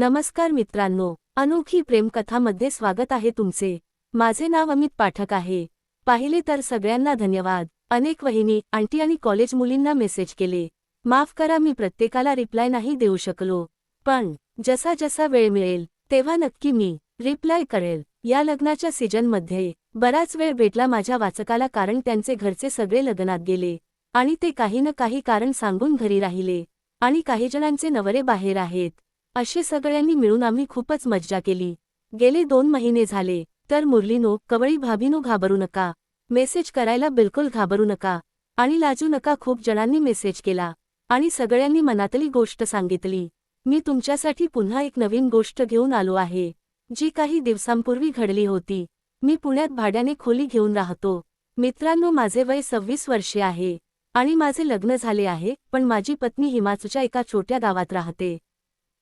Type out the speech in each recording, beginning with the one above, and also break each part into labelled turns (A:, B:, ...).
A: नमस्कार मित्रांनो अनोखी प्रेमकथामध्ये स्वागत आहे तुमचे. माझे नाव अमित पाठक आहे. पाहिले तर सगळ्यांना धन्यवाद. अनेक वहिनी आंटी आणि कॉलेज मुलींना मेसेज केले. माफ करा मी प्रत्येकाला रिप्लाय नाही देऊ शकलो. पण जसा जसा वेळ मिळेल तेव्हा नक्की मी रिप्लाय करेल. या लग्नाच्या सीजनमध्ये बराच वेळ भेटला माझ्या वाचकाला कारण त्यांचे घरचे सगळे लग्नात गेले. आणि ते काही न काही कारण सांगून घरी राहिले. आणि काही जणांचे नवरे बाहेर आहेत. असे सगळ्यांनी मिळून आम्ही खूपच मज्जा केली. गेले दोन महिने झाले तर मुरलीनो कवळी भाभीनो घाबरू नका. मेसेज करायला बिलकुल घाबरू नका. आणि लाजू नका खूप जणांनी मेसेज केला. आणि सगळ्यांनी मनातली गोष्ट सांगितली. मी तुमच्यासाठी पुन्हा एक नवीन गोष्ट घेऊन आलो आहे जी काही दिवसांपूर्वी घडली होती. मी पुण्यात भाड्याने खोली घेऊन राहतो. मित्रांनो माझे वय सव्वीस वर्षे आहे. आणि माझे लग्न झाले आहे पण माझी पत्नी हिमाचूच्या एका छोट्या गावात राहते.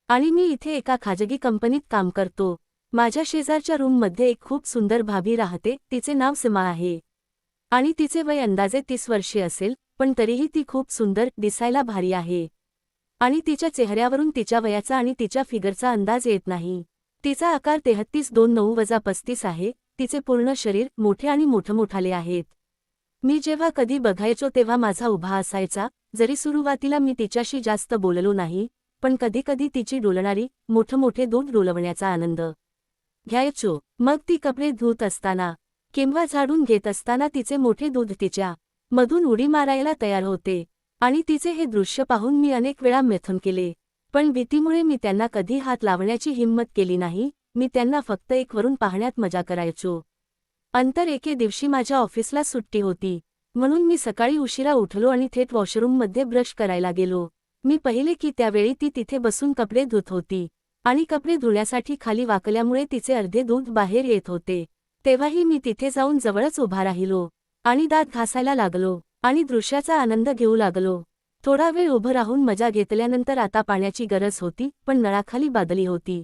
A: आणि मी इथे एका खाजगी कंपनीत काम करतो. माझ्या शेजारच्या रूममध्ये एक खूप सुंदर भाभी राहते तिचे नाव सीमा आहे. आणि तिचे वय अंदाजे तीस वर्षे असेल पण तरीही ती खूप सुंदर दिसायला भारी आहे. आणि तिच्या चेहऱ्यावरून तिच्या वयाचा आणि तिच्या फिगरचा अंदाज येत नाही. तिचा आकार तेहत्तीस दोन नऊ वजा पस्तीस आहे तिचे पूर्ण शरीर मोठे आणि मोठमोठाले आहेत. मी जेव्हा कधी बघायचो तेव्हा माझा उभा असायचा जरी सुरुवातीला मी तिच्याशी जास्त बोललो नाही पण कधीकधी तिची डोलणारी मोठमोठे दूध डोलवण्याचा आनंद. घ्यायचो मग ती कपडे धुत असताना किंवा झाडून घेत असताना तिचे मोठे दूध तिच्या मधून उडी मारायला तयार होते. आणि तिचे हे दृश्य पाहून मी अनेक वेळा मेथून केले. पण भीतीमुळे मी त्यांना कधी हात लावण्याची हिंमत केली नाही मी त्यांना फक्त एक वरून पाहण्यात मजा करायचो. अंतर एके दिवशी माझ्या ऑफिसला सुट्टी होती म्हणून मी सकाळी उशिरा उठलो आणि थेट वॉशरूममध्ये ब्रश करायला गेलो. मी पहिले की त्यावेळी ती तिथे बसून कपडे धुत होती आणि कपडे धुण्यासाठी खाली वाकल्यामुळे तिचे अर्धे दूध बाहेर येत होते. तेव्हाही मी तिथे जाऊन जवळच उभा राहिलो आणि दात घासायला लागलो आणि दृश्याचा आनंद घेऊ लागलो. थोडा वेळ उभं राहून मजा घेतल्यानंतर आता पाण्याची गरज होती पण नळाखाली बादली होती.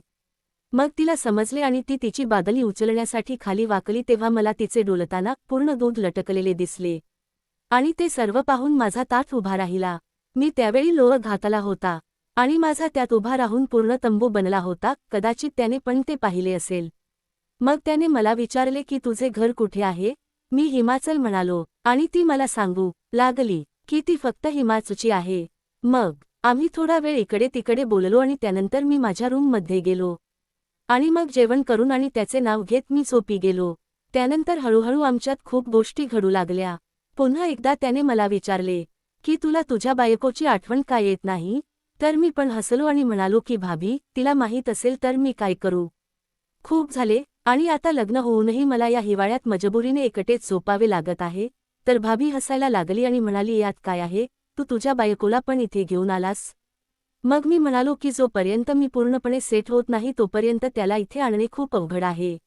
A: मग तिला समजले आणि ती तिची बादली उचलण्यासाठी खाली वाकली तेव्हा मला तिचे डोलताना पूर्ण दूध लटकलेले दिसले आणि ते सर्व पाहून माझा ताट उभा राहिला. मी त्यावेळी लोह घातला होता आणि माझा त्यात उभा राहून पूर्ण तंबू बनला होता कदाचित त्याने पण ते पाहिले असेल. मग त्याने मला विचारले की तुझे घर कुठे आहे? मी हिमाचल म्हणालो आणि ती मला सांगू लागली की ती फक्त हिमाचलची आहे. मग आम्ही थोडा वेळ इकडे तिकडे बोललो आणि त्यानंतर मी माझ्या रूममध्ये गेलो. आणि मग जेवण करून आणि त्याचे नाव घेत मी झोपी गेलो. त्यानंतर हळूहळू आमच्यात खूप गोष्टी घडू लागल्या. पुन्हा एकदा त्याने मला विचारले की तुला तुझ्या बायकोची आठवण का येत नाही? तर मी पण हसलो आणि म्हणालो की भाभी तिला माहीत असेल तर मी काय करू? खूप झाले आणि आता लग्न होऊनही मला या हिवाळ्यात मजबुरीने एकटेच झोपावे लागत आहे. तर भाभी हसायला लागली आणि म्हणाली यात काय आहे? तू तुझ्या बायकोला पण इथे घेऊन आलास? मग मी म्हणालो की जोपर्यंत मी पूर्णपणे सेट होत नाही तोपर्यंत त्याला इथे आणणे खूप अवघड आहे.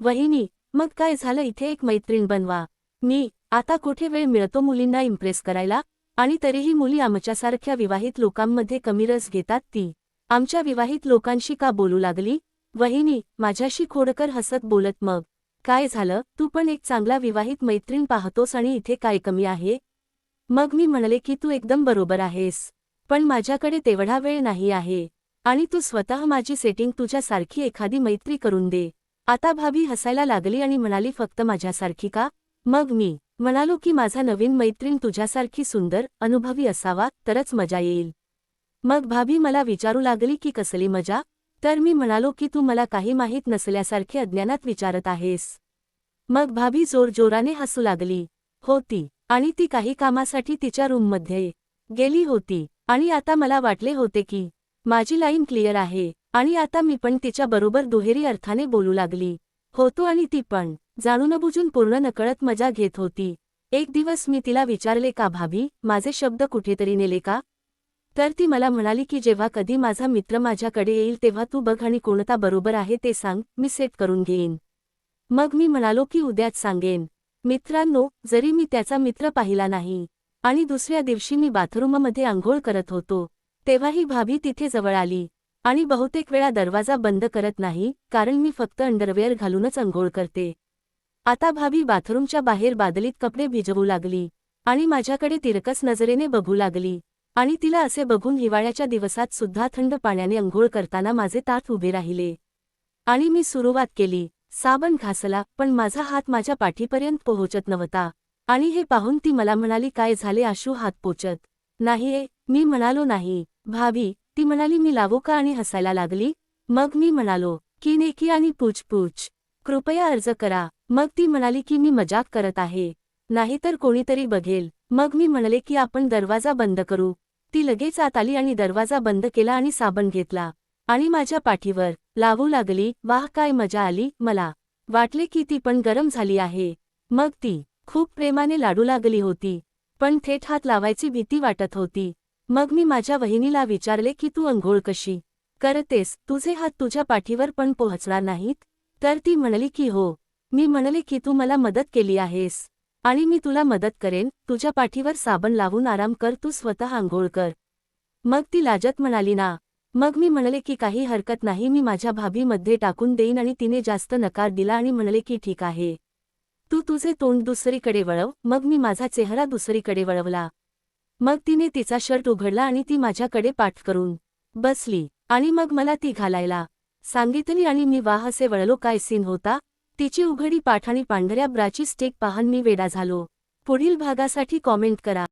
A: वहिनी मग काय झालं? इथे एक मैत्रीण बनवा. मी आता कुठे वेळ मिळतो मुलींना इम्प्रेस करायला? आणि तरीही मुली आमच्यासारख्या विवाहित लोकांमध्ये कमी रस घेतात ती. आमच्या विवाहित लोकांशी का बोलू लागली? वहिनी माझ्याशी खोडकर हसत बोलत मग काय झालं? तू पण एक चांगला विवाहित मैत्रीण पाहतोस आणि इथे काय कमी आहे? मग मी म्हणले की तू एकदम बरोबर आहेस पण माझ्याकडे तेवढा वेळ नाही आहे आणि तू स्वतः माझी सेटिंग तुझ्यासारखी एखादी मैत्री करून दे. आता भाभी हसायला लागली आणि म्हणाली फक्त माझ्यासारखी का? मग मी म्हणालो की माझा नवीन मैत्रीण तुझ्यासारखी सुंदर अनुभवी असावा तरच मजा येईल. मग भाभी मला विचारू लागली की कसली मजा? तर मी म्हणालो की तू मला काही माहीत नसल्यासारखे अज्ञानात विचारत आहेस. मग भाभी जोरजोराने हसू लागली. होती. आणि ती काही कामासाठी तिच्या रूममध्ये गेली होती. आणि आता मला वाटले होते की माझी लाईन क्लिअर आहे. आणि आता मी पण तिच्या बरोबर दुहेरी अर्थाने बोलू लागली. होतो आणि ती पण. जाणून बुजून पूर्ण नकळत मजा घेत होती. एक दिवस मी तिला विचारले का भाभी माझे शब्द कुठेतरी नेले का? तर ती मला म्हणाली की जेव्हा कधी माझा मित्र माझ्याकडे येईल तेव्हा तू बघ आणि कोणता बरोबर आहे ते सांग मी सेट करून घेईन. मग मी म्हणालो की उद्याच सांगेन. मित्रांनो जरी मी त्याचा मित्र पाहिला नाही आणि दुसऱ्या दिवशी मी बाथरूममध्ये आंघोळ करत होतो तेव्हाही भाभी तिथे जवळ आली आणि बहुतेक वेळा दरवाजा बंद करत नाही कारण मी फक्त अंडरवेअर घालूनच अंघोळ करते. आता भाभी बाथरूमच्या बाहेर बादलीत कपडे भिजवू लागली आणि माझ्याकडे तिरकस नजरेने बघू लागली आणि तिला असे बघून हिवाळ्याच्या दिवसात सुद्धा थंड पाण्याने अंघोळ करताना माझे ताट उभे राहिले. आणि मी सुरुवात केली. साबण घासला पण माझा हात माझ्या पाठीपर्यंत पोहोचत नव्हता. आणि हे पाहून ती मला म्हणाली काय झाले आशू हात पोचत नाहीये मी म्हणालो नाही. भाभी ती म्हणाली मी लावू का? आणि हसायला लागली. मग मी म्हणालो की नेकी आणि पूछपूछ कृपया अर्ज करा. मग ती म्हणाली की मी मजाक करत आहे. नाहीतर कोणीतरी बघेल. मग मी म्हणले की आपण दरवाजा बंद करू. ती लगेच आत आली आणि दरवाजा बंद केला आणि साबण घेतला. आणि माझ्या पाठीवर लावू लागली. वाह काय मजा आली. मला वाटले की ती पण गरम झाली आहे. मग ती खूप प्रेमाने लाडू लागली होती. पण थेट हात लावायची भीती वाटत होती. मग मी माझ्या वहिनीला विचारले की तू अंघोळ कशी करतेस? तुझे हात तुझ्या पाठीवर पण पोहोचणार नाहीत? तर ती म्हणाली की हो मी म्हणले की तू मला मदत केली आहेस आणि मी तुला मदत करेन तुझ्या पाठीवर साबण लावून आराम कर तू स्वतः आंघोळ कर. मग ती लाजत म्हणाली ना मग मी म्हणले की काही हरकत नाही मी माझ्या भाभीमध्ये टाकून देईन आणि तिने जास्त नकार दिला आणि म्हणाले की ठीक आहे. तू तुझे तोंड दुसरीकडे वळव. मग मी माझा चेहरा दुसरीकडे वळवला. मग तिने तिचा शर्ट उघडला आणि ती माझ्याकडे पाठ करून बसली आणि मग मला ती घालायला सांगितली आणि मी वाह असे वळलो काय सीन होता? तिची उघडी पाठ आणि पांढऱ्या ब्राची स्टेक पाहन मी वेडा झालो. पुढील भागासाठी कॉमेंट करा.